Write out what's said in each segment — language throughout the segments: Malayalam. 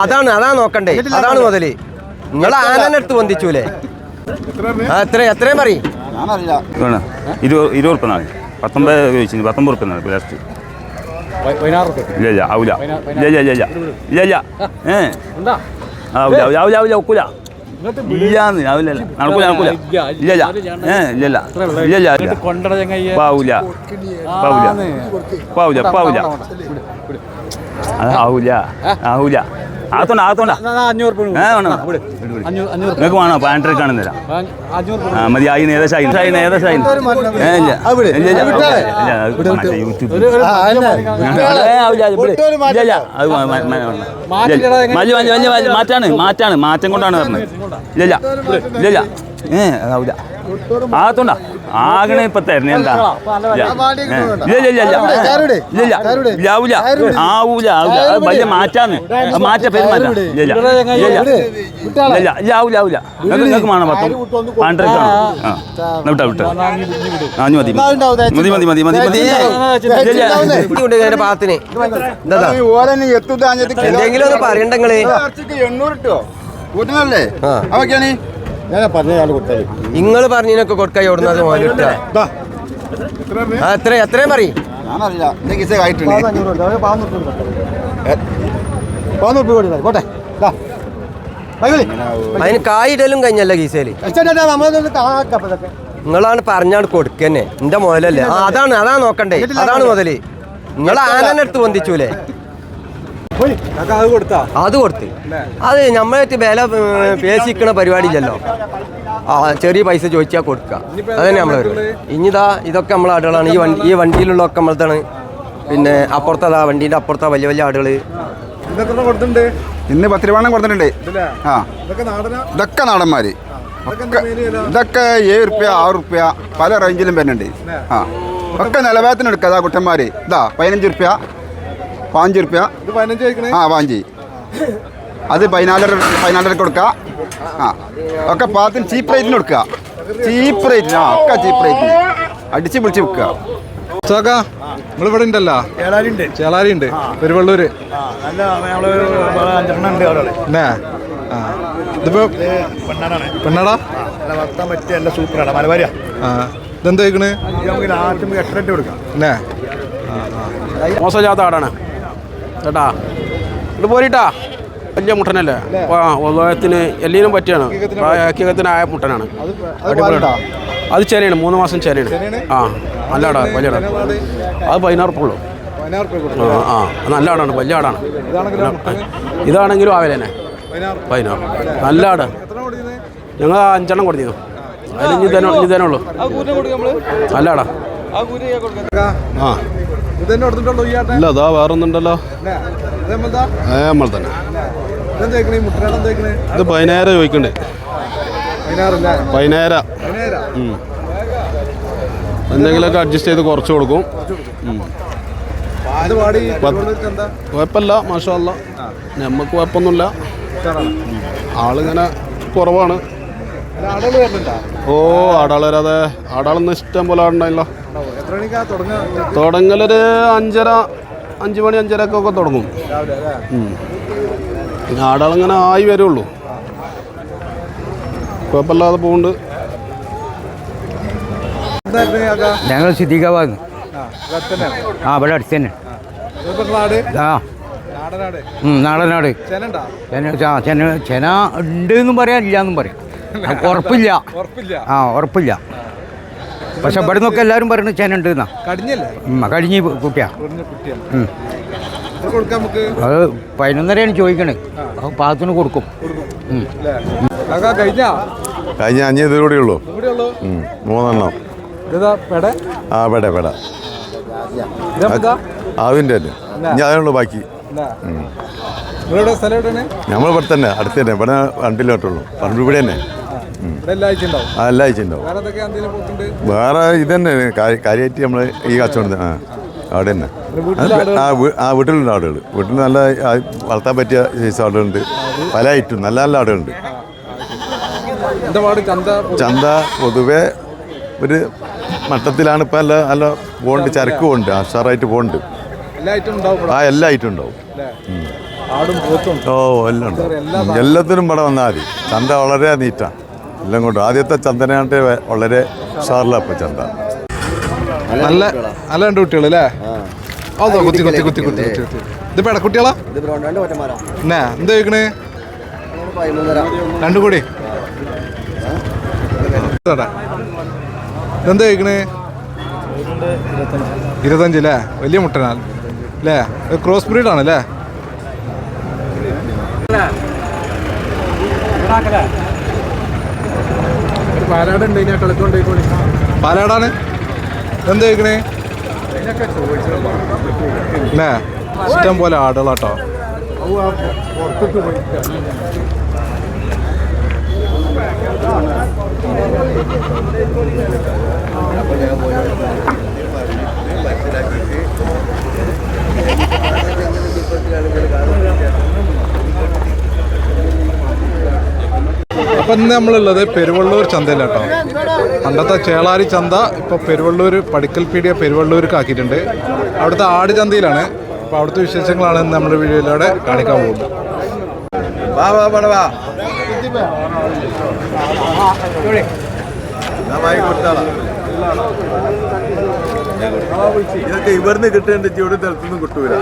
അതാണ് അതാ നോക്കണ്ടേ. അതാണ് മുതൽ. നിങ്ങൾ ആനനെ വന്ദിച്ചൂലേ? എത്ര എത്രയും പറയും? ഇരുപത് ഇരുപത് നാളെ പത്തൊമ്പത് ചോദിച്ചു പത്തൊമ്പത് ഉറുപ്പ്യ നാളെ ലാസ്റ്റ് ഇല്ല ഇല്ല ആവില്ല ഇല്ല ഇല്ല ഇല്ല ഇല്ല. ഇല്ല ഇല്ല. ഏ? ആവില്ല ആവില്ല ആവില്ല ആവൂല ഒക്കൂല. ഇല്ലാന്ന് ആവില്ല നടക്കൂല നടക്കൂല. ഇല്ല ഇല്ല ഏ ആവൂല. ആവൂല. അഞ്ഞൂറ് അഞ്ഞൂറ് നിങ്ങൾക്ക് വേണോ? പാൻട്രി കാണുന്നില്ല ആ മതി ആയി ഏകദേശം ഏകദേശം ഇല്ല. ഇല്ല യൂട്യൂബ് മാറ്റാണ് മാറ്റാണ്. മാറ്റം കൊണ്ടാണ് പറഞ്ഞത് ഇല്ല ഇല്ല. ഇല്ല ഏ അതാവില്ല ആത്തോണ്ട ആകണേ ഇപ്പൊ തരണേ എന്താ? ഇല്ല. ഏ, ഇല്ല ഇല്ല ഇല്ല. ഇല്ല ഇല്ല. ഇല്ല ആവൂല. ആവൂല ആവൂല. അത് വലിയ മാറ്റാന്ന്. മാറ്റ പേര് ഇല്ല ഇല്ല. ഇല്ല ഇല്ല. ഇല്ല ഇല്ല. ഇല്ല ആവൂല ആവൂല. നിങ്ങൾക്ക് വേണം പത്തും? ആ. വിട്ടാ വിട്ടാ. ആ മതി മതി. മതി മതി മതി മതി എന്തെങ്കിലും പറയണ്ടെങ്കിൽ എണ്ണൂറ് കിട്ടോ കൂട്ടുന്നല്ലേ. അവക്കാണ് ഞാൻ പറഞ്ഞ ആൾ നിങ്ങൾ പറഞ്ഞതിനൊക്കെ കൊടുക്കായി ഓടുന്നത് മോനിട്ട എത്ര എത്രയും പറയും? അതിന് കായിടലും കഴിഞ്ഞല്ല ഗീസേൽ നിങ്ങളാണ് പറഞ്ഞാണ് കൊടുക്കന്നെ. എന്റെ മുതലല്ലേ അതാണ് അതാണ് അതാ നോക്കണ്ടേ അതാണ് മുതൽ. നിങ്ങൾ ആനനെ അടുത്ത് പൊന്തിച്ചൂലേ? അത് കൊടുത്താ? അത് കൊടുത്ത്. അത് നമ്മളായിട്ട് വില പേശിക്കണ പരിപാടിയില്ലല്ലോ. ആ ചെറിയ പൈസ ചോദിച്ചാൽ കൊടുക്കുക അതന്നെ നമ്മൾ ഇനിതാ ഇതൊക്കെ നമ്മളെ ആടുകളാണ്. ഈ വണ്ടി ഈ വണ്ടിയിലുള്ളതൊക്കെ നമ്മളത്താണ് പിന്നെ അപ്പുറത്തതാ വണ്ടീന്റെ അപ്പുറത്താ വലിയ വലിയ ആടുകൾ ഇന്ന് പത്ത് രൂപ കൊടുത്തിട്ടുണ്ട് ആ. ഇതൊക്കെ നാടനാ? ഇതൊക്കെ നാടന്മാര്. ഒക്കെ ഇതൊക്കെ ഏഴ് റുപ്യ ആറ് റുപ്യ പല റേഞ്ചിലും വരുന്നുണ്ട്. ആ. ഒക്കെ നിലവാരത്തിന് എടുക്കുക അതാ കുട്ടന്മാര്. ഇതാ പതിനഞ്ച് റുപ്യ റുപ്യ. പതിനഞ്ച് കഴിക്കണേ ആ പാഞ്ച് അത് പതിനാലര പതിനാലര കൊടുക്ക ആ. ഒക്കെ പാത്തിന് ചീപ്പ് റേറ്റിന് കൊടുക്ക ചീപ്പ് റേറ്റിന് ആ ഒക്കെ ചീപ്പ് റേറ്റിന് അടിച്ച് പിടിച്ച് വിൽക്കുക. ചോക്ക നിങ്ങൾ ഇവിടെ ഉണ്ടല്ലോ? ചേളാരി ഉണ്ട് പെരുവള്ളൂര്. ഇതിപ്പോ പെണ്ണാടാ? ആ ഇതെന്താ കഴിക്കണ് ആടാണ്. കേട്ടാ ഇത് പോരിട്ടാ. വലിയ മുട്ടനല്ലേ? ആ ഉദയത്തിന് എല്ലിനും പറ്റിയാണ്. ഹക്കീകത്തിനായ മുട്ടനാണ്. അടിപൊളിയാണ്. അത് ചെനയാണ് മൂന്ന് മാസം ചെനയാണ്. ആ നല്ല ആടാ വലിയ ആടാ അത് പതിനാറുപ്പുള്ളൂ ആ നല്ല ആടാണ് വലിയ ആടാണ് ഇതാണെങ്കിലും ആവില്ല തന്നെ പതിനാറ്. നല്ല ആട് ഞങ്ങൾ അഞ്ചെണ്ണം കൊടുത്തിരുന്നു. അതിൽ ഇനി തന്നെ ഇനി തന്നെ ഉള്ളൂ. നല്ല ആടാ ആ. ഇല്ല അതാ വേറൊന്നുണ്ടല്ലോ നമ്മൾ തന്നെ. ഇത് പതിനായിരം ചോദിക്കണ്ടേ. പതിനായിരം. എന്തെങ്കിലുമൊക്കെ അഡ്ജസ്റ്റ് ചെയ്ത് കുറച്ച് കൊടുക്കും. കുഴപ്പമില്ല മാഷല്ല. നമുക്ക് കുഴപ്പമൊന്നുമില്ല. ആളിങ്ങനെ കുറവാണ്. ഓ ആടാൾ വരാതെ. ആടാളൊന്നും ഇഷ്ടം പോലെ ആടുണ്ടായില്ലോ. തുടങ്ങലൊരു അഞ്ചര അഞ്ച് മണി അഞ്ചര ഒക്കെ തുടങ്ങും. ആടാളിങ്ങനെ ആയി വരുള്ളൂ. കുഴപ്പമില്ലാതെ പോകുന്നുണ്ട് ഞങ്ങൾ സിദ്ദീഖാബാദ്. ആ ഇവിടെ അടുത്ത് തന്നെ. ആ. നാടനാട്. നാടനാട്. ചെനണ്ടാ ചെന ആ, ചെന ചെന ഉണ്ട് എന്നും പറയാം. ഇല്ല എന്നും പറയാം ഉറപ്പില്ല. ആ ഉറപ്പില്ല. പക്ഷെ ഇവിടെ നിന്നൊക്കെ എല്ലാവരും പറയുന്നത് ചേന ഉണ്ട് എന്നാ. കടിഞ്ഞല്ലേ? കുട്ടിയാ. അത് പതിനൊന്നരയാണ് ചോദിക്കണേ. അത് പാകത്തിന് കൊടുക്കും. കഴിഞ്ഞാ? കഴിഞ്ഞ അഞ്ഞ് ഇതിലൂടെ കൂടെ ഉള്ളൂ. മൂന്നെണ്ണം. ഇതാ പെട? ആ പെട പെട. ആവിന്റെ അതിന്റെ തന്നെ ഇനി അതിനുള്ളൂ ബാക്കി. നമ്മൾ ഇവിടെ തന്നെ അടുത്ത് തന്നെ. ഇവിടെ രണ്ടിലോട്ടുള്ളൂ. പറമ്പ് ഇവിടെ തന്നെ. എല്ലാ ആഴ്ച ഉണ്ടാവും. വേറെ ഇത് തന്നെ കാര്യമായിട്ട് നമ്മൾ ഈ കച്ചവടം ആ അവിടെ തന്നെ. ആ ആ വീട്ടിലുണ്ട് ആടുകൾ വീട്ടിൽ നല്ല വളർത്താൻ പറ്റിയ സൈസ് ആടുകളുണ്ട് പല ഐറ്റും നല്ല നല്ല ആടുകളുണ്ട് ചന്ത പൊതുവെ? ഒരു മട്ടത്തിലാണ് ഇപ്പം നല്ല നല്ല പോകുന്നുണ്ട് ചരക്ക് പോകുന്നുണ്ട് അഷാറായിട്ട് പോകുന്നുണ്ട് ആ എല്ലാ ഐറ്റും ഉണ്ടാവും. ഓ എല്ലാം ഉണ്ടാവും. എല്ലാത്തിനും? ഇവിടെ വന്നാൽ മതി. ചന്ത വളരെ നീറ്റാണ് എല്ലാം കൊണ്ട്. ആദ്യത്തെ ചന്തനായിട്ട് വളരെ ഉഷാറിലാണ് ഇപ്പം ചന്ത. നല്ല നല്ല രണ്ട് കുട്ടികൾ അല്ലേ? അതോ കുത്തി കുത്തി കുത്തി കുത്തി കുത്തി കുത്തി. ഇത് പെടക്കുട്ടികളാ എന്നാ എന്താ ചോദിക്കണേ? രണ്ടും കൂടി? എന്താ ചോദിക്കണേ? ഇരുപത്തഞ്ച് അല്ലേ? വലിയ മുട്ടനാ അല്ലേ? ക്രോസ് ബ്രീഡാണ് അല്ലേ പാലാടാണ്? എന്താ കഴിക്കണേ അല്ലേ ഇഷ്ടം പോലെ ആടുകളാട്ടോ. അപ്പൊ ഇന്ന് നമ്മളുള്ളത് പെരുവള്ളൂർ ചന്തയിലാട്ടോ പണ്ടത്തെ ചേളാരി ചന്ത ഇപ്പോൾ പെരുവള്ളൂർ പടിക്കൽ പീടിയ പെരുവള്ളൂർക്ക് ആക്കിയിട്ടുണ്ട്. അവിടുത്തെ ആട് ചന്തയിലാണ്. അപ്പോൾ അവിടുത്തെ വിശേഷങ്ങളാണ് ഇന്ന് വീഡിയോയിലൂടെ കാണിക്കാൻ പോകുന്നത്. ഇതൊക്കെ ഇവിടുന്ന് കിട്ടേണ്ട ചൂട് സ്ഥലത്തൊന്നും കിട്ടൂല.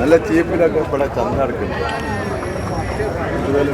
നല്ല ചീപ്പിലൊക്കെ ഇവിടെ ചന്ത നടക്കുന്നു వేలు